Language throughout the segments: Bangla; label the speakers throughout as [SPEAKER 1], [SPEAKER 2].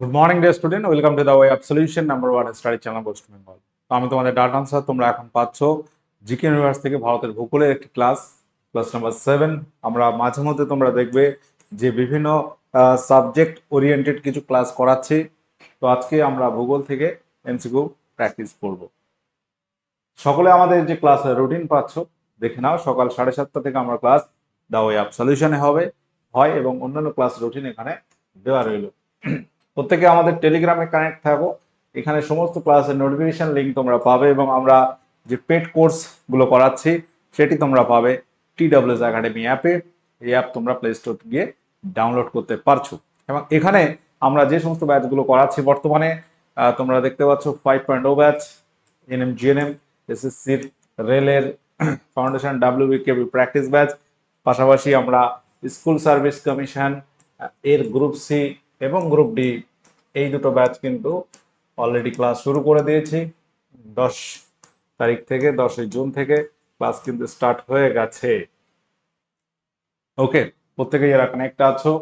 [SPEAKER 1] Good morning dear student welcome to the way of solution number one study channel West Bengal তো আমি তোমাদের ডাটা আনসার তোমরা এখন পাচ্ছ জিকে ইউনিভার্স থেকে ভারতের ভূগোলের একটি ক্লাস ক্লাস নাম্বার সেভেন আমরা মাঝে মধ্যে তোমরা দেখবে যে বিভিন্ন সাবজেক্ট ওরিয়েন্টেড কিছু ক্লাস করাচ্ছি। তো আজকে আমরা ভূগোল থেকে এমসিকিউ প্র্যাকটিস করব। সকলে আমাদের যে ক্লাস রুটিন পাচ্ছ, দেখে নাও, সকাল সাড়ে সাতটা থেকে আমরা ক্লাস দ্য ওয়ে অফ সলিউশনে হবে, হয় এবং অন্যান্য ক্লাস রুটিন এখানে দেওয়া রইল। প্রত্যেকে আমাদের টেলিগ্রামে কানেক্ট থাকো। এখানে সমস্ত ক্লাসের নোটিফিকেশন লিঙ্ক তোমরা পাবে এবং আমরা যে পেড কোর্সগুলো করাচ্ছি, সেটি তোমরা পাবে টি ডাব্লিউএস একাডেমি অ্যাপে এই অ্যাপ তোমরা প্লে স্টোর গিয়ে ডাউনলোড করতে পারছ। এবং এখানে আমরা যে সমস্ত ব্যাচগুলো করাচ্ছি বর্তমানে তোমরা দেখতে পাচ্ছ five point O batch NM GNM এসএসসির রেলের foundation WB KB practice batch পাশাপাশি আমরা স্কুল সার্ভিস কমিশন এর গ্রুপ সি এবং গ্রুপ ডি এই দুটো ব্যাচ কিন্তু অলরেডি ক্লাস শুরু করে দিয়েছি। দশ তারিখ থেকে, দশই জুন থেকে ক্লাস কিন্তু স্টার্ট হয়ে গেছে। ওকে প্রত্যেকে যারা কানেক্ট আছো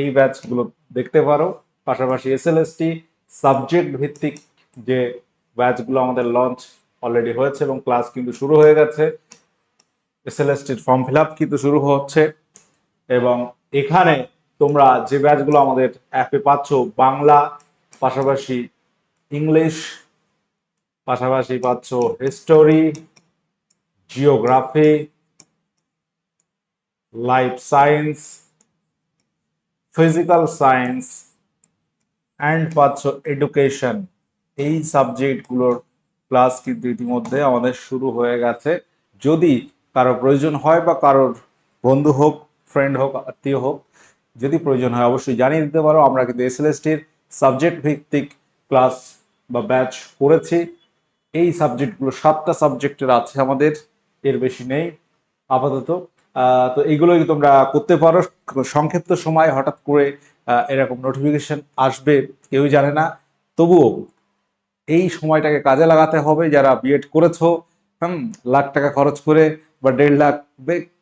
[SPEAKER 1] এই ব্যাচগুলো দেখতে পারো। পাশাপাশি এসএলএসটি সাবজেক্ট ভিত্তিক যে ব্যাচগুলো আমাদের লঞ্চ অলরেডি হয়েছে এবং ক্লাস কিন্তু শুরু হয়ে গেছে এসএলএসটির ফর্ম ফিল আপ কিন্তু শুরু হচ্ছে এবং এখানে তোমরা যে ব্যাচগুলো আমাদের অ্যাপে পাচ্ছ, বাংলা, পাশাপাশি ইংলিশ, পাশাপাশি পাচ্ছ history geography life science physical science and পাচ্ছ এডুকেশন এই সাবজেক্টগুলোর ক্লাস কিন্তু ইতিমধ্যে আমাদের শুরু হয়ে গেছে। যদি কারও প্রয়োজন হয় বা কারোর বন্ধু হোক ফ্রেন্ড হোক, আত্মীয় হোক যদি প্রয়োজন হয় অবশ্যই জানিয়ে দিতে পারো। আমরা কিন্তু এসএলএসটির সাবজেক্ট ভিত্তিক ক্লাস বা ব্যাচ করেছি। এই সাবজেক্টগুলো সাতটা সাবজেক্টের আছে আমাদের, এর বেশি নেই, আপাতত। তো এইগুলোই তোমরা করতে পারো। সংক্ষিপ্ত সময় হঠাৎ করে এরকম নোটিফিকেশন আসবে কেউ জানে না। তবুও এই সময়টাকে কাজে লাগাতে হবে। যারা বিএড করেছ, হুম, লাখ টাকা খরচ করে বা দেড় লাখ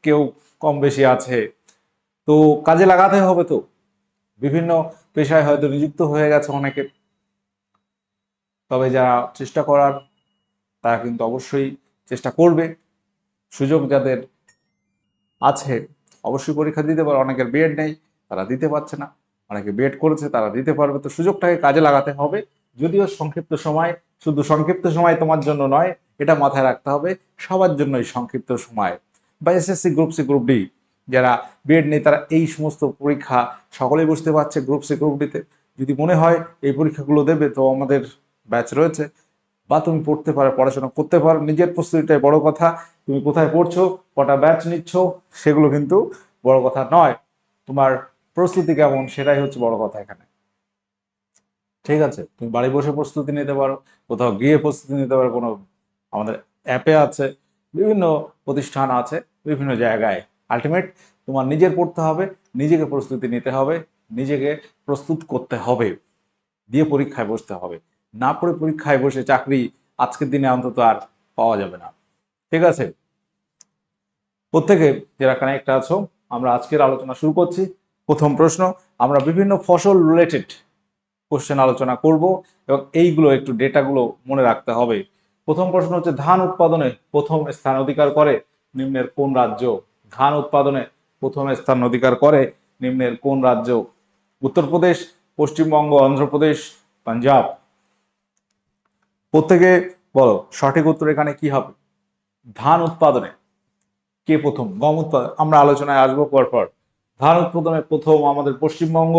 [SPEAKER 1] কেউ কম বেশি আছে তো কাজে লাগাতে হবে তো। বিভিন্ন পেশায় হয়তো নিযুক্ত হয়ে গেছে অনেকে। তবে যারা চেষ্টা করার, তারা কিন্তু অবশ্যই চেষ্টা করবে। সুযোগ যাদের আছে, অবশ্যই পরীক্ষা দিতে পারে। অনেকের বিএড নেই, তারা দিতে পারছে না। অনেকে বিএড করেছে, তারা দিতে পারবে। তো সুযোগটাকে কাজে লাগাতে হবে। যদিও সংক্ষিপ্ত সময়, শুধু সংক্ষিপ্ত সময় তোমার জন্য নয়, এটা মাথায় রাখতে হবে। সবার জন্যই সংক্ষিপ্ত সময়। বা SSC group C group D যারা বিএড নেই তারা এই সমস্ত পরীক্ষা সকলেই বুঝতে পারছে গ্রুপ সি গ্রুপ ডিতে যদি মনে হয় এই পরীক্ষাগুলো দেবে, তো আমাদের ব্যাচ রয়েছে। বা তুমি পড়তে পারো, পড়াশোনা করতে পারো। নিজের প্রস্তুতিটাই বড় কথা। তুমি কোথায় পড়ছো, কটা ব্যাচ নিচ্ছ, সেগুলো কিন্তু বড় কথা নয়। তোমার প্রস্তুতি কেমন, সেটাই হচ্ছে বড় কথা এখানে। ঠিক আছে? তুমি বাড়ি বসে প্রস্তুতি নিতে পারো, কোথাও গিয়ে প্রস্তুতি নিতে পারো। কোনো আমাদের অ্যাপে আছে, বিভিন্ন প্রতিষ্ঠান আছে, বিভিন্ন জায়গায়। আলটিমেট তোমার নিজের পড়তে হবে, নিজেকে প্রস্তুতি নিতে হবে, নিজেকে প্রস্তুত করতে হবে, দিয়ে পরীক্ষায় বসতে হবে। না পড়ে পরীক্ষায় বসে চাকরি আজকের দিনে অন্তত আর পাওয়া যাবে না। ঠিক আছে? প্রত্যেকে যারা কানেক্ট আছো, আমরা আজকের আলোচনা শুরু করছি। প্রথম প্রশ্ন, আমরা বিভিন্ন ফসল রিলেটেড কোশ্চেন আলোচনা করব এবং এইগুলো একটু ডেটাগুলো মনে রাখতে হবে। প্রথম প্রশ্ন হচ্ছে, ধান উৎপাদনে প্রথম স্থান অধিকার করে? নিম্নের কোন রাজ্য? ধান উৎপাদনে প্রথম স্থান অধিকার করে নিম্নের কোন রাজ্য? উত্তরপ্রদেশ, পশ্চিমবঙ্গ, অন্ধ্রপ্রদেশ, পাঞ্জাব। প্রত্যেকে বলো, সঠিক উত্তর এখানে কি হবে? ধান উৎপাদনে। কে প্রথম? গম উৎপাদন। আমরা আলোচনায় আসব পরপর ধান উৎপাদনে প্রথম আমাদের পশ্চিমবঙ্গ,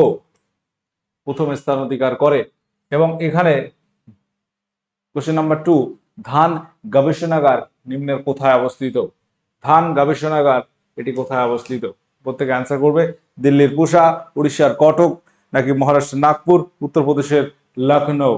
[SPEAKER 1] প্রথম স্থান অধিকার করে। এবং এখানে কোশ্চেন নাম্বার টু ধান গবেষণাগার নিম্নের কোথায় অবস্থিত? ধান গবেষণাগার এটি কোথায় অবস্থিত? প্রত্যেকে অ্যান্সার করবে, দিল্লির পুষা উড়িষ্যার কটক, নাকি মহারাষ্ট্রের নাগপুর, উত্তরপ্রদেশের লখনৌ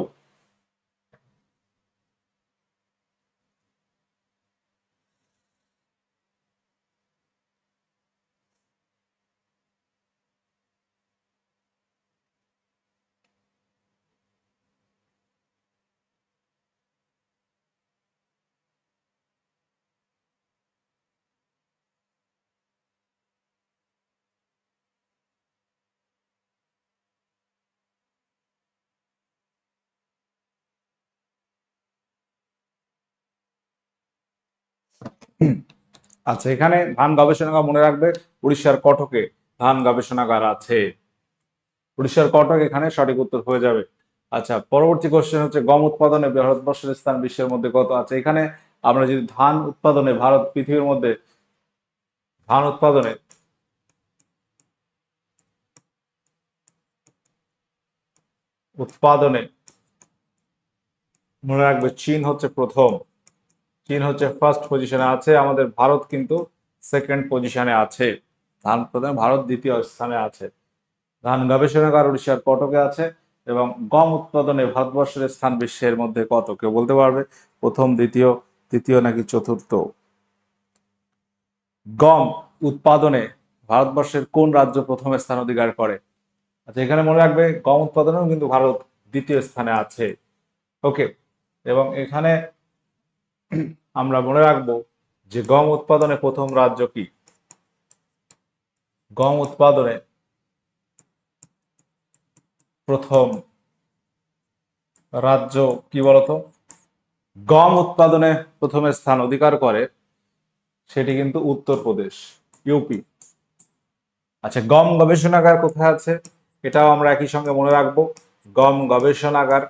[SPEAKER 1] আচ্ছা এখানে ধান গবেষণাগার মনে রাখবে, উড়িষ্যার কটকে ধান গবেষণাগার আছে। উড়িষ্যার কটক এখানে সঠিক উত্তর হয়ে যাবে। আচ্ছা পরবর্তী কোশ্চেন হচ্ছে, গম উৎপাদনে ভারতবর্ষের স্থান বিশ্বের মধ্যে কত আছে? এখানে আমরা যদি ধান উৎপাদনে ভারত, পৃথিবীর মধ্যে ধান উৎপাদনে উৎপাদনে মনে রাখবে, চীন হচ্ছে প্রথম। চীন হচ্ছে ফার্স্ট পজিশনে আছে, আমাদের ভারত কিন্তু সেকেন্ড পজিশনে আছে। ধান উৎপাদনে ভারত দ্বিতীয় স্থানে আছে। ধান গবেষণাগার উড়িষ্যার কটকে আছে এবং গম উৎপাদনে ভারতবর্ষের স্থান বিশ্বের মধ্যে কত? কেউ বলতে পারবে? প্রথম, দ্বিতীয়, তৃতীয় নাকি চতুর্থ? গম উৎপাদনে ভারতবর্ষের কোন রাজ্য প্রথম স্থান অধিকার করে? আচ্ছা এখানে মনে রাখবে, গম উৎপাদনেও কিন্তু ভারত দ্বিতীয় স্থানে আছে। ওকে, এবং এখানে আমরা মনে রাখব যে গম উৎপাদনে প্রথম রাজ্য কি? গম উৎপাদনে প্রথম রাজ্য কি বলতো? গম উৎপাদনে প্রথমে স্থান অধিকার করে, সেটি কিন্তু উত্তরপ্রদেশ ইউপি। আচ্ছা গম গবেষণাগার কোথায় আছে? এটাও আমরা একই সঙ্গে মনে রাখব। গম গবেষণাগার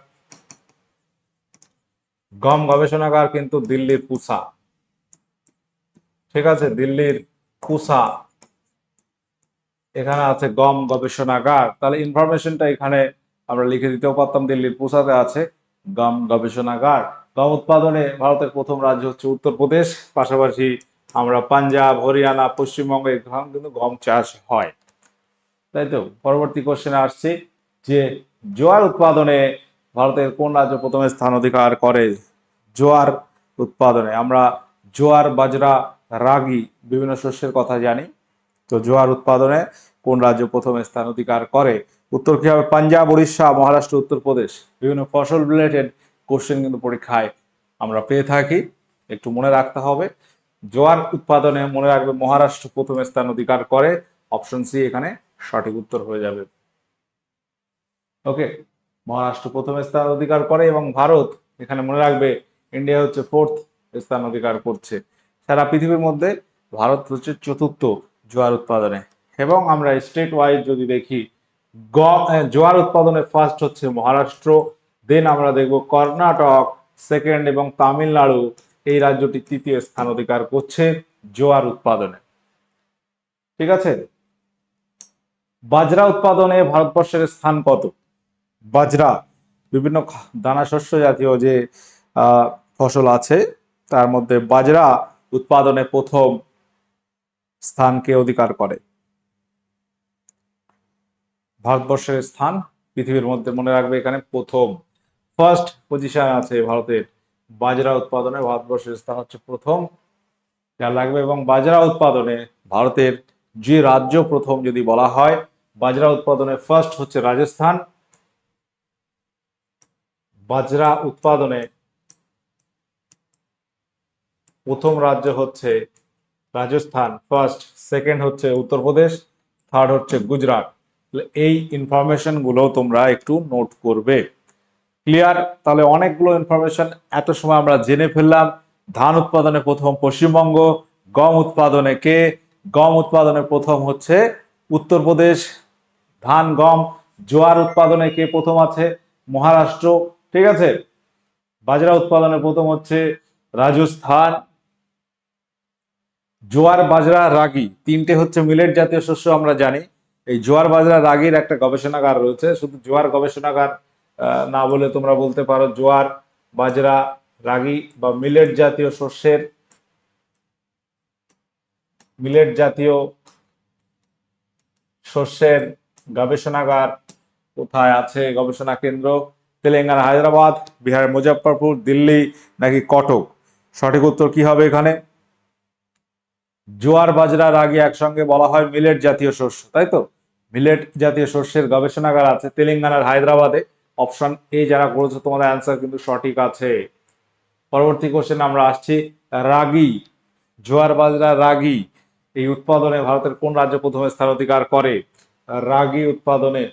[SPEAKER 1] গম গবেষণাগার কিন্তু দিল্লির পুসা। ঠিক আছে? দিল্লির পুসা। এখানে আছে গম গবেষণাগার। তাহলে ইনফরমেশনটা এখানে আমরা লিখে দিতেও পারতাম, দিল্লির পুসাতে আছে গম গবেষণাগার। গম উৎপাদনে ভারতের প্রথম রাজ্য হচ্ছে উত্তরপ্রদেশ, পাশাপাশি আমরা পাঞ্জাব, হরিয়ানা, পশ্চিমবঙ্গ এখানে কিন্তু গম চাষ হয়। তাই তো? পরবর্তী কোশ্চেনে আসছি যে জোয়ার উৎপাদনে ভারতের কোন রাজ্য প্রথমে স্থান অধিকার করে? জোয়ার উৎপাদনে। আমরা জোয়ার, বাজরা, রাগি বিভিন্ন শস্যের কথা জানি। তো জোয়ার উৎপাদনে কোন রাজ্য প্রথম স্থান অধিকার করে? উত্তর কি হবে? পাঞ্জাব, উড়িষ্যা, মহারাষ্ট্র, উত্তরপ্রদেশ। বিভিন্ন ফসল রিলেটেড কোশ্চেন কিন্তু পরীক্ষায় আমরা পেয়ে থাকি। একটু মনে রাখতে হবে। জোয়ার উৎপাদনে মনে রাখবে মহারাষ্ট্র প্রথম স্থান অধিকার করে। অপশন সি এখানে সঠিক উত্তর হয়ে যাবে। ওকে মহারাষ্ট্র প্রথম স্থান অধিকার করে এবং ভারত এখানে মনে রাখবে ইন্ডিয়া হচ্ছে ফোর্থ স্থান অধিকার করছে। সারা পৃথিবীর মধ্যে ভারত হচ্ছে চতুর্থ জোয়ার উৎপাদনে। এবং আমরা স্টেট ওয়াইজ যদি দেখি জোয়ার উৎপাদনে ফার্স্ট হচ্ছে মহারাষ্ট্র দেন আমরা দেখব কর্ণাটক সেকেন্ড এবং তামিলনাড়ু এই রাজ্যটি তৃতীয় স্থান অধিকার করছে জোয়ার উৎপাদনে। ঠিক আছে? বাজরা উৎপাদনে ভারতবর্ষের স্থান কত? বাজরা, বিভিন্ন খা- দানা শস্য জাতীয় যে ফসল আছে, তার মধ্যে বাজরা উৎপাদনে প্রথম স্থানকে অধিকার করে। ভারতবর্ষের স্থান পৃথিবীর মধ্যে মনে রাখবে এখানে প্রথম। ফার্স্ট পজিশন আছে ভারতের বাজরা উৎপাদনে, ভারতবর্ষের স্থান হচ্ছে প্রথম। খেয়াল রাখবে, এবং বাজরা উৎপাদনে ভারতের যে রাজ্য প্রথম যদি বলা হয়, বাজরা উৎপাদনে ফার্স্ট হচ্ছে রাজস্থান বাজরা উৎপাদনে প্রথম রাজ্য হচ্ছে রাজস্থান ফার্স্ট সেকেন্ড হচ্ছে উত্তরপ্রদেশ থার্ড হচ্ছে গুজরাট। এই ইনফরমেশনগুলো তোমরা একটু নোট করবে। ক্লিয়ার তাহলে অনেকগুলো ইনফরমেশন এত সময় আমরা জেনে ফেললাম। ধান উৎপাদনে প্রথম পশ্চিমবঙ্গ, গম উৎপাদনে কে? গম উৎপাদনে প্রথম হচ্ছে উত্তরপ্রদেশ। ধান, গম, জোয়ার উৎপাদনে কে প্রথম আছে? মহারাষ্ট্র ঠিক আছে? বাজরা উৎপাদনে প্রথম হচ্ছে রাজস্থান, জোয়ার, বাজরা, রাগি। তিনটে হচ্ছে মিলেট জাতীয় শস্য আমরা জানি। এই জোয়ার, বাজরা, রাগির একটা গবেষণাগার রয়েছে। শুধু জোয়ার গবেষণাগার না বলে তোমরা বলতে পারো জোয়ার, বাজরা, রাগি বা মিলেট জাতীয় শস্যের মিলেট জাতীয় শস্যের গবেষণাগার কোথায় আছে? গবেষণা কেন্দ্র তেলেঙ্গানা, হায়দ্রাবাদ বিহারের মুজফ্ফরপুর, দিল্লি নাকি কটক? সঠিক উত্তর কি হবে এখানে? জোয়ার বাজরার আগে একসঙ্গে বলা হয় মিলেট জাতীয় শস্য, তাই তো? মিলেট জাতীয় শস্যের গবেষণাগার আছে তেলেঙ্গানার হায়দ্রাবাদে। অপশন এ যারা করেছে, তোমাদের অ্যান্সার কিন্তু সঠিক আছে। পরবর্তী কোশ্চেন আমরা আসছি, রাগি, জোয়ার বাজরা রাগি, এই উৎপাদনে ভারতের কোন রাজ্য প্রথমে স্থান অধিকার করে? রাগি উৎপাদনে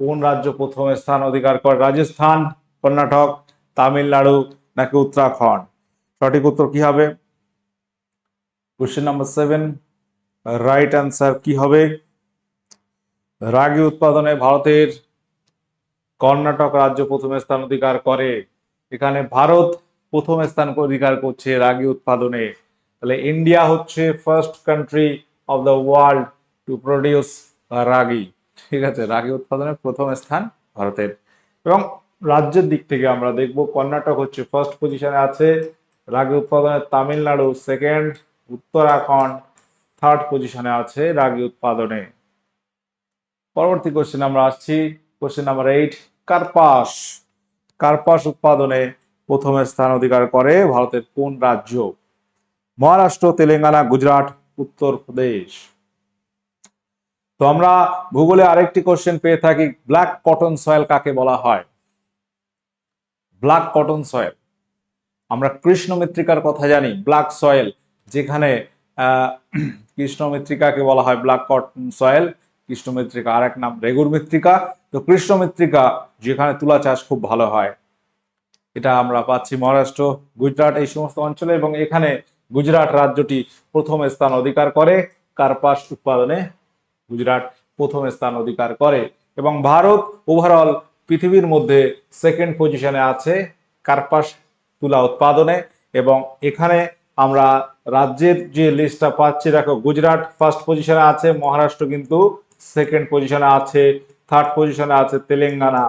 [SPEAKER 1] কোন রাজ্য প্রথম স্থান অধিকার করে? রাজস্থান, কর্ণাটক, তামিলনাড়ু নাকি উত্তরাখণ্ড? সঠিক উত্তর কি হবে? Question number seven right answer কি হবে? রাগি উৎপাদনে ভারতের কর্ণাটক রাজ্য প্রথম স্থান অধিকার করে। এখানে ভারত প্রথম স্থান অধিকার করছে রাগি উৎপাদনে। তাহলে ইন্ডিয়া হচ্ছে first country of the world to produce ragi. ঠিক আছে, রাগি উৎপাদনে প্রথম স্থান ভারতের। এবং রাজ্যের দিক থেকে আমরা দেখব কর্ণাটক হচ্ছে ফার্স্ট পজিশনে আছে, রাগি উৎপাদনে তামিলনাড়ু সেকেন্ড উত্তরাখণ্ড থার্ড পজিশনে আছে রাগি উৎপাদনে। পরবর্তী কোশ্চেন আমরা আসছি কোশ্চেন নাম্বার এইট কার্পাস। কার্পাস উৎপাদনে প্রথম স্থান অধিকার করে ভারতের কোন রাজ্য? মহারাষ্ট্র, তেলেঙ্গানা, গুজরাট, উত্তরপ্রদেশ। তো আমরা ভূগোলে আরেকটি কোশ্চেন পেয়ে থাকি ব্ল্যাক কটন সয়েল কাকে বলা হয়? ব্ল্যাক কটন সয়েল আমরা কৃষ্ণ মৃত্তিকার কথা জানি ব্ল্যাক সয়েল যেখানে কৃষ্ণ মৃত্তিকাকে বলা হয় ব্ল্যাক কটন সয়েল কৃষ্ণ মৃত্তিকা আর এক নাম রেগুর মৃত্তিকা। তো কৃষ্ণ মৃত্তিকা যেখানে তুলা চাষ খুব ভালো হয়। এটা আমরা পাচ্ছি মহারাষ্ট্র, গুজরাট, এই সমস্ত অঞ্চলে এবং এখানে গুজরাট রাজ্যটি প্রথম স্থান অধিকার করে, কার্পাস উৎপাদনে গুজরাট প্রথম স্থান অধিকার করে এবং ভারত ওভারঅল পৃথিবীর মধ্যে সেকেন্ড পজিশনে আছে কার্পাস তুলা উৎপাদনে এবং এখানে আমরা রাজ্যের যে লিস্টটা পাচ্ছি, দেখো গুজরাট ফার্স্ট পজিশনে আছে, মহারাষ্ট্র কিন্তু সেকেন্ড পজিশনে আছে থার্ড পজিশনে আছে তেলেঙ্গানা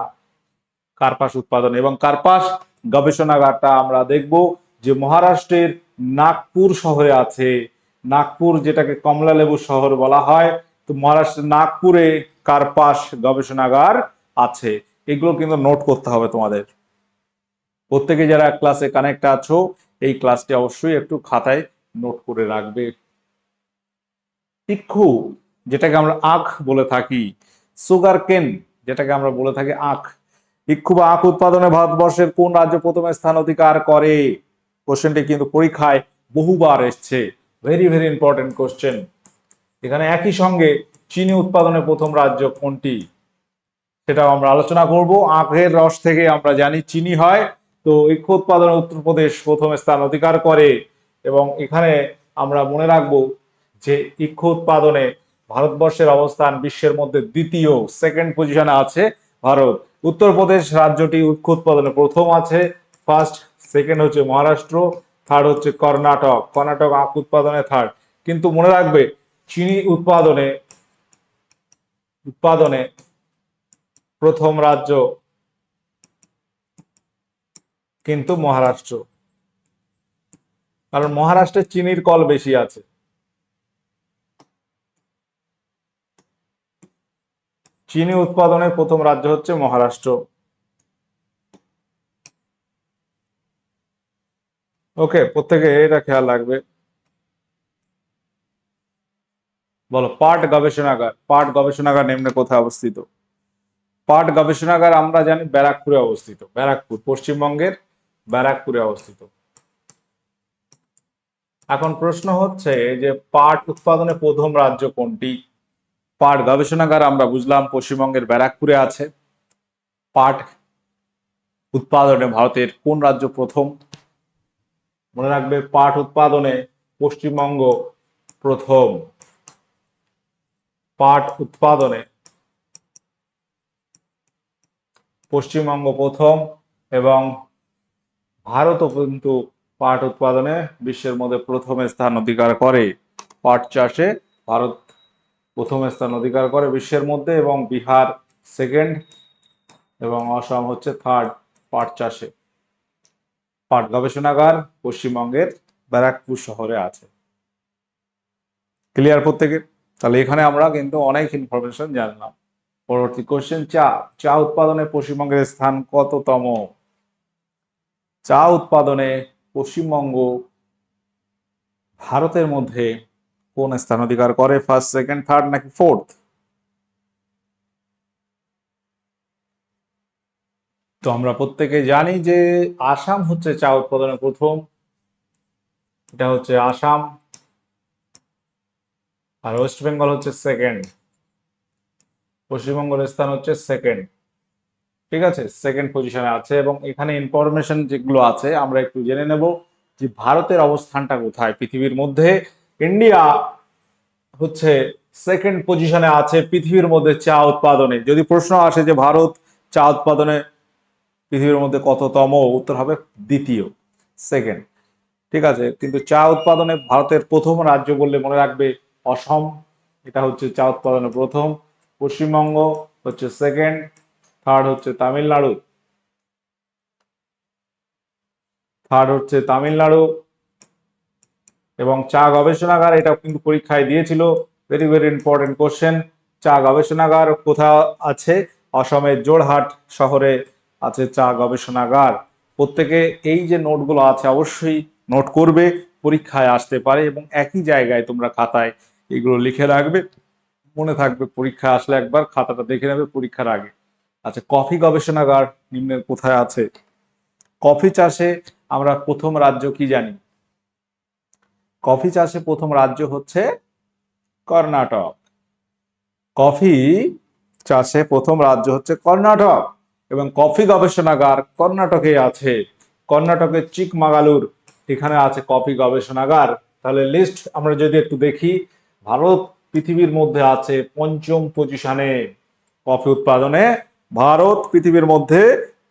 [SPEAKER 1] কার্পাস উৎপাদন এবং কার্পাস গবেষণাগারটা আমরা দেখব যে মহারাষ্ট্রের নাগপুর শহরে আছে। নাগপুর যেটাকে কমলা লেবু শহর বলা হয় তো মহারাষ্ট্রের নাগপুরে কার্পাস গবেষণাগার আছে? এগুলো কিন্তু নোট করতে হবে তোমাদের। প্রত্যেকে যারা ক্লাসে কানেক্ট আছো, এই ক্লাসটি অবশ্যই একটু খাতায় নোট করে রাখবে। ইক্ষু যেটাকে আমরা আখ বলে থাকি। সুগার কেন, যেটাকে আমরা বলে থাকি আখ। ইক্ষু বা আখ উৎপাদনে ভারতবর্ষের কোন রাজ্য প্রথমে স্থান অধিকার করে কোশ্চেনটি কিন্তু পরীক্ষায় বহুবার এসছে। ভেরি ভেরি ইম্পর্টেন্ট কোশ্চেন এখানে একই সঙ্গে চিনি উৎপাদনে প্রথম রাজ্য কোনটি? সেটাও আমরা আলোচনা করব। আখের রস থেকে আমরা জানি চিনি হয়। তো ইক্ষু উৎপাদনে উত্তরপ্রদেশ প্রথম স্থান অধিকার করে এবং এখানে আমরা মনে রাখব যে ইক্ষু উৎপাদনে ভারতবর্ষের অবস্থান বিশ্বের মধ্যে দ্বিতীয় সেকেন্ড পজিশনে আছে ভারত। উত্তরপ্রদেশ রাজ্যটি ইক্ষু উৎপাদনে প্রথম আছে ফার্স্ট সেকেন্ড হচ্ছে মহারাষ্ট্র থার্ড হচ্ছে কর্ণাটক। কর্ণাটক আখ উৎপাদনে থার্ড কিন্তু মনে রাখবে চিনি উৎপাদনে উৎপাদনে প্রথম রাজ্য কিন্তু মহারাষ্ট্র। কারণ মহারাষ্ট্রে চিনির কল বেশি আছে। চিনি উৎপাদনের প্রথম রাজ্য হচ্ছে মহারাষ্ট্র। ওকে, প্রত্যেকে এটা খেয়াল রাখবে। বলো, পাট গবেষণাগার পাট গবেষণাগার নিম্নে কোথায় অবস্থিত? পাট গবেষণাগার আমরা জানি ব্যারাকপুরে অবস্থিত, ব্যারাকপুর, পশ্চিমবঙ্গের ব্যারাকপুরে অবস্থিত। এখন প্রশ্ন হচ্ছে যে পাট উৎপাদনে প্রথম রাজ্য কোনটি? পাট গবেষণাগার আমরা বুঝলাম পশ্চিমবঙ্গের ব্যারাকপুরে আছে। পাট উৎপাদনে ভারতের কোন রাজ্য প্রথম? মনে রাখবে, পাট উৎপাদনে পশ্চিমবঙ্গ প্রথম। পাট উৎপাদনে। পশ্চিমবঙ্গ প্রথম এবং ভারতও কিন্তু পাট উৎপাদনে বিশ্বের মধ্যে প্রথম স্থান অধিকার করে। পাট চাষে ভারত প্রথম স্থান অধিকার করে বিশ্বের মধ্যে এবং বিহার সেকেন্ড এবং অসম হচ্ছে থার্ড পাট চাষে। পাট গবেষণাগার পশ্চিমবঙ্গের ব্যারাকপুর শহরে আছে। ক্লিয়ার প্রত্যেকে তাহলে এখানে আমরা কিন্তু অনেক ইনফরমেশন জানলাম। পরবর্তী কোশ্চেন চা চা উৎপাদনে পশ্চিমবঙ্গের স্থান কততম? চা উৎপাদনে পশ্চিমবঙ্গ ভারতের মধ্যে কোন স্থান অধিকার করে? ফার্স্ট সেকেন্ড থার্ড নাকি ফোর্থ তো আমরা প্রত্যেকে জানি যে আসাম হচ্ছে চা উৎপাদনে প্রথম। এটা হচ্ছে আসাম। আর ওয়েস্ট বেঙ্গল হচ্ছে সেকেন্ড পশ্চিমবঙ্গের স্থান হচ্ছে সেকেন্ড ঠিক আছে? সেকেন্ড পজিশনে আছে এবং এখানে ইনফরমেশন যেগুলো আছে, আমরা একটু জেনে নেব যে ভারতের অবস্থানটা কোথায়। পৃথিবীর মধ্যে ইন্ডিয়া হচ্ছে সেকেন্ড পজিশনে আছে, পৃথিবীর মধ্যে চা উৎপাদনে। যদি প্রশ্ন আসে যে ভারত চা উৎপাদনে পৃথিবীর মধ্যে কততম, উত্তর হবে দ্বিতীয় সেকেন্ড ঠিক আছে? কিন্তু চা উৎপাদনে ভারতের প্রথম রাজ্য বললে মনে রাখবে অসম, এটা হচ্ছে চা উৎপাদনে প্রথম, পশ্চিমবঙ্গ হচ্ছে সেকেন্ড থার্ড হচ্ছে তামিলনাড়ু থার্ড হচ্ছে তামিলনাড়ু, এবং চা গবেষণাগার, এটা কিন্তু পরীক্ষায় দিয়েছিল ভেরি ভেরি ইম্পর্টেন্ট কোশ্চেন চা গবেষণাগার কোথাও আছে? অসমের জোরহাট শহরে আছে চা গবেষণাগার। প্রত্যেকে এই যে নোটগুলো আছে, অবশ্যই নোট করবে, পরীক্ষায় আসতে পারে, এবং একই জায়গায় তোমরা খাতায় এগুলো লিখে রাখবে, মনে থাকবে পরীক্ষা আসলে একবার, খাতাটা দেখে নেবে পরীক্ষার আগে। আচ্ছা কফি গবেষণাগার নিম্নের কোথায় আছে? কফি চাষে আমরা প্রথম রাজ্য কি জানি? কফি চাষে প্রথম রাজ্য হচ্ছে কর্ণাটক। কফি চাষে প্রথম রাজ্য হচ্ছে কর্ণাটক এবং কফি গবেষণাগার কর্ণাটকে আছে। কর্ণাটকের চিকমাগালুর এখানে আছে কফি গবেষণাগার। তাহলে লিস্ট আমরা যদি একটু দেখি ভারত পৃথিবীর মধ্যে আছে পঞ্চম পজিশনে কফি উৎপাদনে। ভারত পৃথিবীর মধ্যে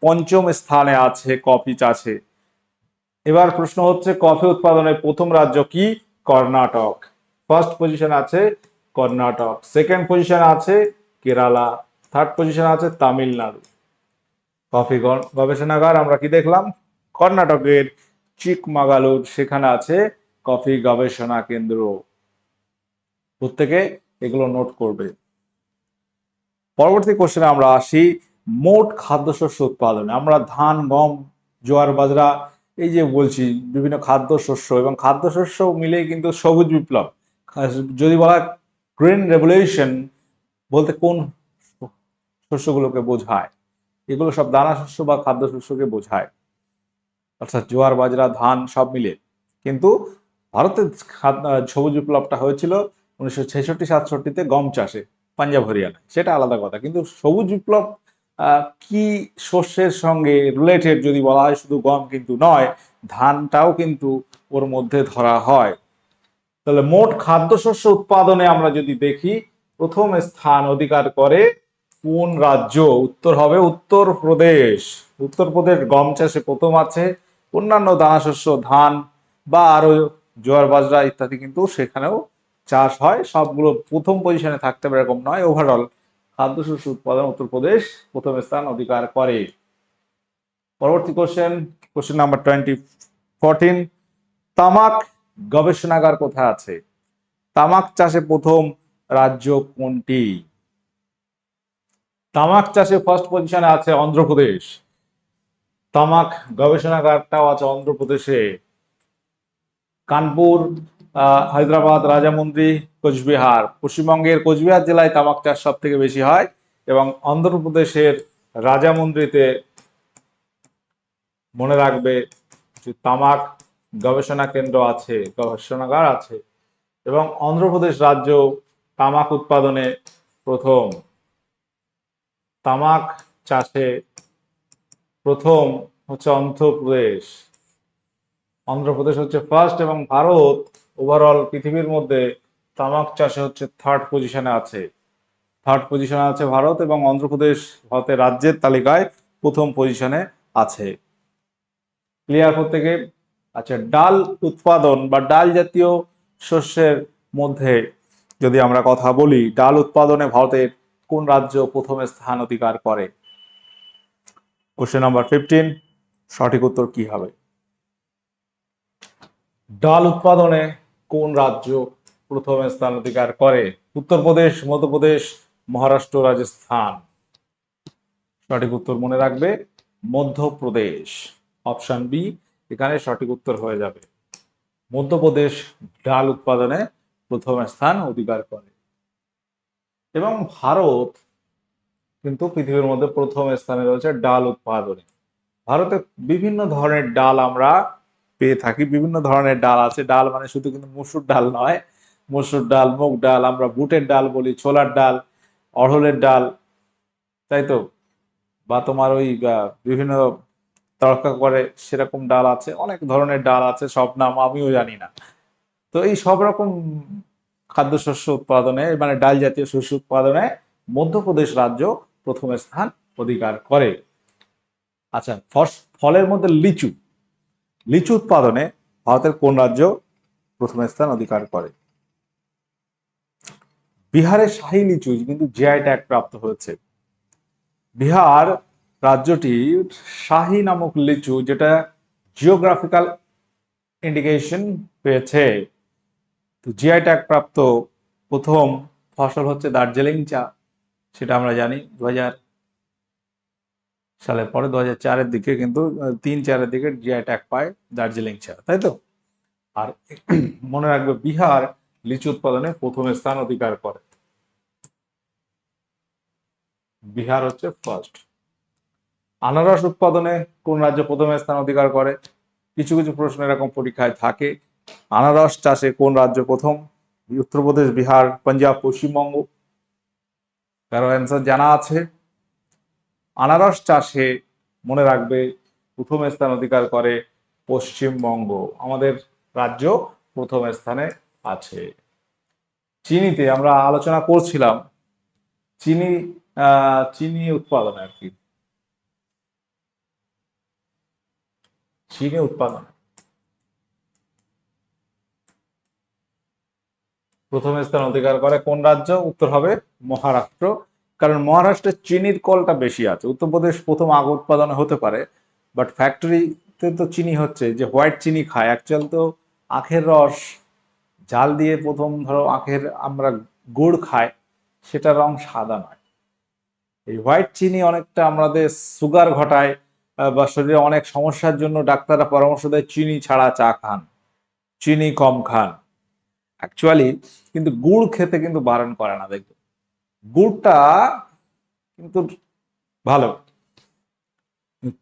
[SPEAKER 1] পঞ্চম স্থানে আছে কফি চাষে। এবার প্রশ্ন হচ্ছে, কফি উৎপাদনের প্রথম রাজ্য কি? কর্ণাটক। ফার্স্ট পজিশন আছে কর্ণাটক। সেকেন্ড পজিশন আছে কেরালা। থার্ড পজিশন আছে তামিলনাড়ু। কফি গবেষণাগার, আমরা কি দেখলাম? কর্ণাটকের চিকমাগালুর, সেখানে আছে কফি গবেষণা কেন্দ্র। প্রত্যেকে এগুলো নোট করবে। পরবর্তী কোশ্চেনে আমরা আসি মোট খাদ্যশস্য উৎপাদনে। আমরা ধান, গম, জোয়ার, বাজরা, এই যে বলছি, বিভিন্ন খাদ্যশস্য এবং খাদ্যশস্য মিলেই কিন্তু সবুজ বিপ্লব। যদি বলা গ্রিন রেভলিউশন বলতে কোন শস্যগুলোকে বোঝায়? এগুলো সব দানা শস্য বা খাদ্যশস্যকে বোঝায়। অর্থাৎ জোয়ার, বাজরা, ধান সব মিলে। কিন্তু ভারতের সবুজ বিপ্লবটা হয়েছিল উনিশশো ছেষট্টি, সাতষট্টিতে গম চাষে, পাঞ্জাব হরিয়ানায় সেটা আলাদা কথা। কিন্তু সবুজ বিপ্লব কি শস্যের সঙ্গে রিলেটেড যদি বলা হয়, শুধু গম কিন্তু নয়, ধানটাও কিন্তু ওর মধ্যে ধরা হয়। তাহলে মোট খাদ্যশস্য উৎপাদনে আমরা যদি দেখি, প্রথম স্থান অধিকার করে কোন রাজ্য? উত্তর হবে উত্তরপ্রদেশ। উত্তরপ্রদেশ গম চাষে প্রথম আছে, অন্যান্য দানাশস্য, ধান বা আরও জোয়ার বাজরা ইত্যাদি কিন্তু সেখানেও চাষ হয়, সবগুলো প্রথম পজিশনে থাকতে হবে এরকম নয়। ওভারঅল খাদ্যশস্য উৎপাদন উত্তরপ্রদেশ প্রথম স্থান অধিকার করে। পরবর্তী question question number twenty fourteen তামাক গবেষণাগার কোথায় আছে? তামাক চাষে প্রথম রাজ্য কোনটি? তামাক চাষে ফার্স্ট পজিশনে আছে অন্ধ্রপ্রদেশ। তামাক গবেষণাগারটাও আছে অন্ধ্রপ্রদেশে। কানপুর হায়দ্রাবাদ রাজামন্দ্রি কোচবিহার। পশ্চিমবঙ্গের কোচবিহার জেলায় তামাক চাষ সব থেকে বেশি হয় এবং অন্ধ্রপ্রদেশের রাজামন্দ্রিতে মনে রাখবে যে তামাক গবেষণা কেন্দ্র আছে, গবেষণাগার আছে এবং অন্ধ্রপ্রদেশ রাজ্য তামাক উৎপাদনে প্রথম। তামাক চাষে প্রথম হচ্ছে অন্ধ্রপ্রদেশ। অন্ধ্রপ্রদেশ হচ্ছে ফার্স্ট এবং ভারত ওভারঅল পৃথিবীর মধ্যে তামাক চাষে হচ্ছে থার্ড পজিশনে আছে। থার্ড পজিশনে আছে ভারত এবং অন্ধ্রপ্রদেশ ভারতের রাজ্যের তালিকায় প্রথম পজিশনে আছে। ক্লিয়ার প্রত্যেকে? আচ্ছা ডাল উৎপাদন বা ডাল জাতীয় শস্যের মধ্যে যদি আমরা কথা বলি, ডাল উৎপাদনে ভারতের কোন রাজ্য প্রথম স্থান অধিকার করে? কোশ্চেন নাম্বার ফিফটিন সঠিক উত্তর কি হবে? ডাল উৎপাদনে কোন রাজ্য প্রথম স্থান অধিকার করে? উত্তরপ্রদেশ, মধ্যপ্রদেশ, মহারাষ্ট্র রাজস্থান সঠিক উত্তর মনে রাখবে, মধ্যপ্রদেশ। অপশন বি, এখানে সঠিক উত্তর হয়ে যাবে। মধ্যপ্রদেশ ডাল উৎপাদনে প্রথম স্থান অধিকার করে। এবং ভারত কিন্তু পৃথিবীর মধ্যে প্রথম স্থানে রয়েছে ডাল উৎপাদনে। ভারতে বিভিন্ন ধরনের ডাল আমরা পেয়ে থাকি। বিভিন্ন ধরনের ডাল আছে। ডাল মানে শুধু কিন্তু মুসুর ডাল নয়। মসুর ডাল, মুগ ডাল, আমরা বুটের ডাল বলি, ছোলার ডাল, অড়হলের ডাল, তাই তো? বা তোমার ওই বিভিন্ন তড়কা করে সেরকম ডাল আছে। অনেক ধরনের ডাল আছে, সব নাম আমিও জানি না। তো এই সব রকম খাদ্যশস্য উৎপাদনে মানে ডাল জাতীয় শস্য উৎপাদনে মধ্যপ্রদেশ রাজ্য প্রথম স্থান অধিকার করে। আচ্ছা ফলের মধ্যে লিচু। লিচু উৎপাদনে ভারতের কোন রাজ্য প্রথম স্থান অধিকার করে? বিহারের শাহী লিচু, কিন্তু জিআই ট্যাগ প্রাপ্ত হয়েছে। বিহার রাজ্যটি শাহী নামক লিচু, যেটা জিওগ্রাফিক্যাল ইন্ডিকেশন পেয়েছে। তো জিআই ট্যাগ প্রাপ্ত প্রথম ফসল হচ্ছে দার্জিলিং চা, সেটা আমরা জানি। দু হাজার সালের পরে দু হাজার চারের দিকে কিন্তু তিন চারের দিকে জিআই ট্যাগ পায় দার্জিলিং চা তাই তো? আর মনে রাখবে বিহার লিচু উৎপাদনে প্রথম স্থান অধিকার করে। বিহার হচ্ছে ফার্স্ট আনারস উৎপাদনে কোন রাজ্য প্রথম স্থান অধিকার করে? কিছু কিছু প্রশ্ন এরকম পরীক্ষায় থাকে। আনারস চাষে কোন রাজ্য প্রথম? উত্তরপ্রদেশ, বিহার, পাঞ্জাব, পশ্চিমবঙ্গ। কারও অ্যান্সার জানা আছে? আনারস চাষে মনে রাখবে, প্রথম স্থান অধিকার করে পশ্চিমবঙ্গ। আমাদের রাজ্য প্রথম স্থানে আছে। চিনিতে আমরা আলোচনা করছিলাম। চিনি চিনি উৎপাদন আর কি। চিনি উৎপাদন। প্রথম স্থান অধিকার করে কোন রাজ্য? উত্তর হবে মহারাষ্ট্র। কারণ মহারাষ্ট্রে চিনির কলটা বেশি আছে। উত্তরপ্রদেশ প্রথম আগ উৎপাদন হতে পারে বাট ফ্যাক্টরিতে তো চিনি হচ্ছে, যে হোয়াইট চিনি খায়। অ্যাকচুয়াল তো আখের রস জাল দিয়ে প্রথম ধরো আখের আমরা গুড় খাই সেটা রং সাদা নয়। এই হোয়াইট চিনি অনেকটা আমাদের সুগার ঘটায় বা শরীরে অনেক সমস্যার জন্য ডাক্তাররা পরামর্শ দেয়, চিনি ছাড়া চা খান, চিনি কম খান। অ্যাকচুয়ালি কিন্তু গুড় খেতে কিন্তু বারণ করে না, দেখবে। গুড়টা কিন্তু ভালো।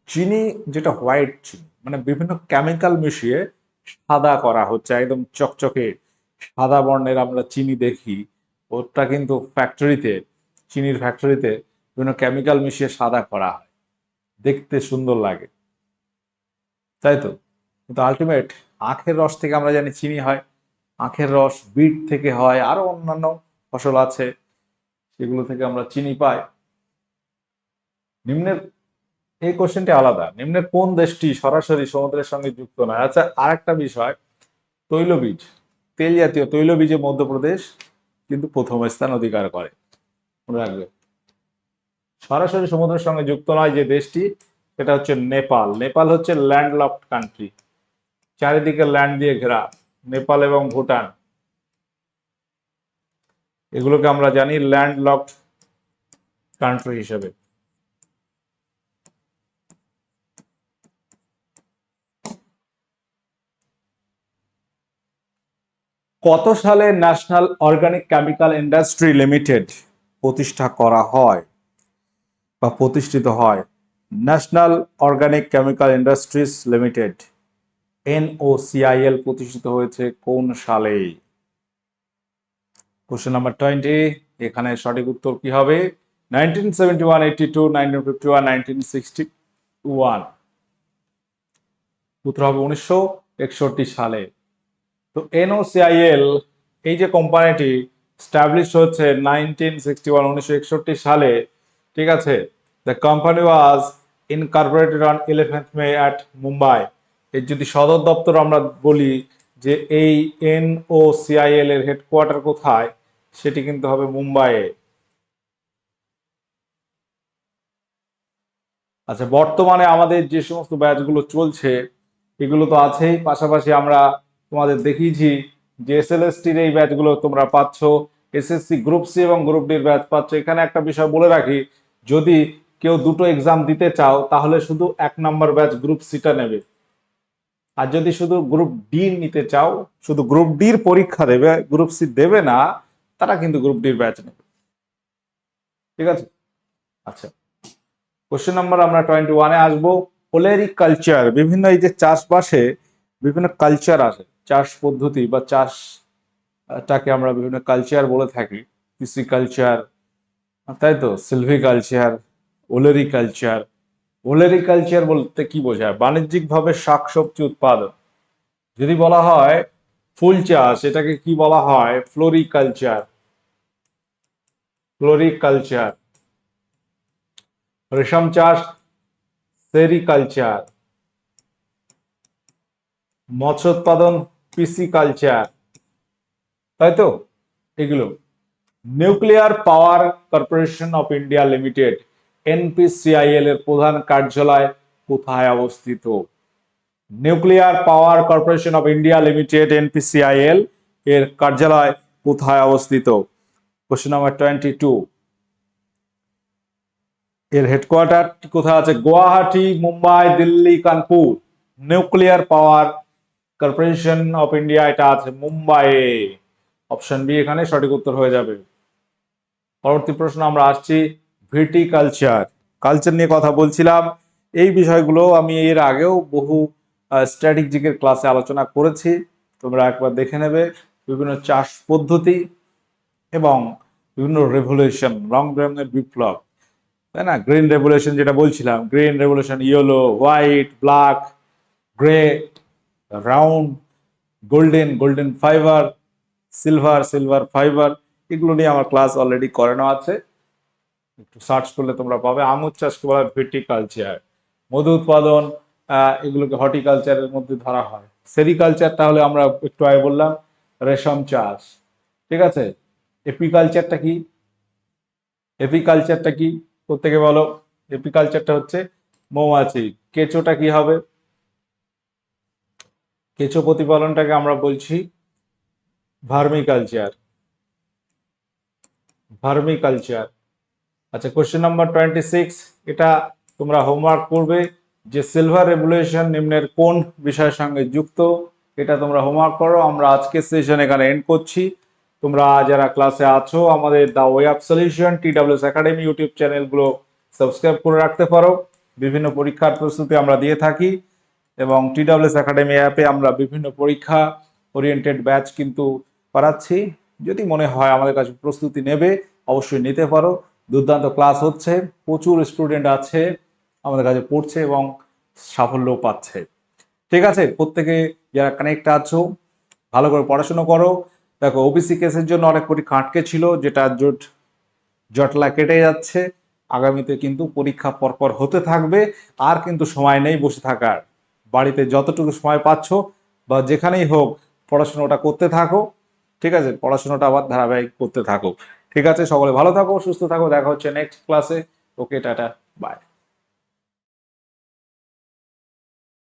[SPEAKER 1] চিনি, যেটা হোয়াইট চিনি মানে বিভিন্ন কেমিক্যাল মিশিয়ে সাদা করা হচ্ছে, একদম চকচকে সাদা বর্ণের আমরা চিনি দেখি। ওটা কিন্তু ফ্যাক্টরিতে চিনির ফ্যাক্টরিতে বিভিন্ন কেমিক্যাল মিশিয়ে সাদা করা হয়। দেখতে সুন্দর লাগে। তাই তো? কিন্তু আলটিমেট আখের রস থেকে আমরা জানি চিনি হয়। আখের রস, বিট থেকে হয়, আরও অন্যান্য ফসল আছে। সেগুলো থেকে আমরা চিনি পাই। নিম্নের এই কোশ্চেনটি আলাদা। নিম্নের কোন দেশটি সরাসরি সমুদ্রের সঙ্গে যুক্ত নয়? আচ্ছা আরেকটা বিষয়। তৈলবীজ, তেল জাতীয় তৈলবীজে মধ্যপ্রদেশ কিন্তু প্রথম স্থান অধিকার করে। মনে রাখবে। সরাসরি সমুদ্রের সঙ্গে যুক্ত নয় যে দেশটি, সেটা হচ্ছে নেপাল। নেপাল হচ্ছে ল্যান্ডলকড কান্ট্রি চারিদিকে ল্যান্ড দিয়ে ঘেরা। নেপাল এবং ভুটান। এগুলোকে আমরা জানি ল্যান্ডলকড কান্ট্রি হিসেবে। কত সালে national organic chemical industry limited প্রতিষ্ঠা করা হয় বা প্রতিষ্ঠিত হয়? National organic chemical industries limited, NOCIL প্রতিষ্ঠিত হয়েছে কোন সালে কোশ্চেন নাম্বার টোয়েন্টি এখানে সঠিক উত্তর কি হবে? নাইনটিন সেভেন্টি ওয়ান এইটি উত্তর হবে উনিশশো একষট্টি সালে। তো এনওসিআইএল এই যে কোম্পানিটি স্টাবলিশ হচ্ছে নাইনটিন সিক্সটি ওয়ান উনিশশো একষট্টি সালে, ঠিক আছে? The company was incorporated on eleventh May at Mumbai এর যদি সদর দপ্তর আমরা বলি যে এই এনওসিআইএল এর হেডকোয়ার্টার কোথায় সেটি কিন্তু হবে মুম্বাইয়ে। আচ্ছা বর্তমানে আমাদের যে সমস্ত ব্যাচগুলো চলছে, এগুলো তো আছেই। পাশাপাশি আমরা তোমাদের দেখিয়েছি যে এসএলএসটির এই ব্যাচগুলো তোমরা পাচ্ছ। এসএসসি গ্রুপ সি এবং গ্রুপ ডির ব্যাচ পাচ্ছ। এখানে একটা বিষয় বলে রাখি, যদি কেউ দুটো এক্সাম দিতে চাও, তাহলে শুধু এক নম্বর ব্যাচ গ্রুপ সিটা নেবে। আর যদি শুধু গ্রুপ ডি নিতে চাও, শুধু গ্রুপ ডির পরীক্ষা দেবে গ্রুপ সি দেবে না তারা কিন্তু গ্রুপ ডির ব্যাচ নেবে। ঠিক আছে? আচ্ছা। কোশ্চেন নাম্বার আমরা টোয়েন্টি ওয়ানে আসব। ওলেরি কালচার বিভিন্ন এই যে চাষবাসে বিভিন্ন কালচার আছে চাষ পদ্ধতি বা চাষটাকে আমরা বিভিন্ন কালচার বলে থাকি। কৃষি কালচার তাই তো? Silviculture olericulture olericulture বলতে কি বোঝায়? বাণিজ্যিকভাবে শাকসবজি উৎপাদন। যদি বলা হয় ফুল চাষ, এটাকে কি বলা হয়? ফ্লোরিকালচার ফ্লোরিকালচার রেশম চাষ সেরিকালচার মৎস্য উৎপাদন পিসিকালচার তাই তো এগুলো nuclear power corporation of India limited NPCIL এর প্রধান কার্যালয় কোথায় অবস্থিত? Nuclear power corporation of India limited NPCIL এর কার্যালয় কোথায় অবস্থিত? কোশ্চেন নাম্বার টোয়েন্টি টু এর হেডকোয়ার্টার কোথায় আছে? Guwahati, Mumbai, Delhi, Kanpur. Nuclear power corporation of India এটা আছে মুম্বাইয়ে অপশন বি এখানে সঠিক উত্তর হয়ে যাবে। পরবর্তী প্রশ্ন আমরা আসছি ভিটিকালচার কালচার। নিয়ে কথা বলছিলাম। এই বিষয়গুলো আমি এর আগেও বহু স্ট্র্যাটেজিকের ক্লাসে আলোচনা করেছি। তোমরা একবার দেখে নেবে। বিভিন্ন চাষ পদ্ধতি এবং বিভিন্ন রেভলিউশন রং বেরঙের বিপ্লব, তাই না? গ্রিন রেভলিউশন যেটা বলছিলাম green revolution yellow white black grey round golden golden fibre silver silver fibre এগুলো নিয়ে আমার ক্লাস অলরেডি করানো আছে। একটু সার্চ করলে তোমরা পাবে। আঙুর চাষকে বলা ভিটিকালচার মধু উৎপাদন এগুলোকে হর্টিকালচারের মধ্যে ধরা হয়। সেরিকালচার তাহলে আমরা একটু আগে বললাম, রেশম চাষ, ঠিক আছে? এপিকালচারটা কি? এপিকালচারটা কি? প্রত্যেকে বলো। এপিকালচারটা হচ্ছে মৌমাছি। কেঁচোটা কি হবে? কেঁচো প্রতিপালনটাকে আমরা বলছি ভার্মিকালচার। ভার্মিকালচার। আচ্ছা কোশ্চেন নাম্বার টোয়েন্টি সিক্স এটা তোমরা হোমওয়ার্ক করবে যে সিলভার রেভুলেশন নিম্নের কোন বিষয়ের সঙ্গে যুক্ত। এটা তোমরা হোমওয়ার্ক করো। আমরা আজকে সেশন এখানে এন্ড করছি। তোমরা যারা ক্লাসে আছো, আমাদের the way of solution TWS academy YouTube চ্যানেলগুলো সাবস্ক্রাইব করে রাখতে পারো। বিভিন্ন পরীক্ষার প্রস্তুতি আমরা দিয়ে থাকি এবং টিডাব্লিউএস একাডেমি অ্যাপে আমরা বিভিন্ন পরীক্ষা ওরিয়েন্টেড ব্যাচ কিন্তু করাচ্ছি যদি মনে হয় আমাদের কাছে প্রস্তুতি নেবে, অবশ্যই নিতে পারো। দুর্দান্ত ক্লাস হচ্ছে, প্রচুর স্টুডেন্ট আছে, আমাদের কাছে পড়ছে এবং সাফল্যও পাচ্ছে। ঠিক আছে, প্রত্যেকে যারা কানেক্ট আছো, ভালো করে পড়াশোনা করো। দেখো ওবিসি কেসের জন্য অনেক পরীক্ষা আটকে ছিল, যেটা জট জটলা কেটে যাচ্ছে। আগামীতে কিন্তু পরীক্ষা পরপর হতে থাকবে, আর কিন্তু সময় নেই বসে থাকার। বাড়িতে যতটুকু সময় পাচ্ছ, বা যেখানেই হোক, পড়াশোনাটা করতে থাকো, ঠিক আছে? পড়াশোনাটা আবার ধারাবাহিক করতে থাকো। ঠিক আছে? সকলে ভালো থাকো, সুস্থ থাকো, দেখা হচ্ছে নেক্সট ক্লাসে ওকে টাটা বাই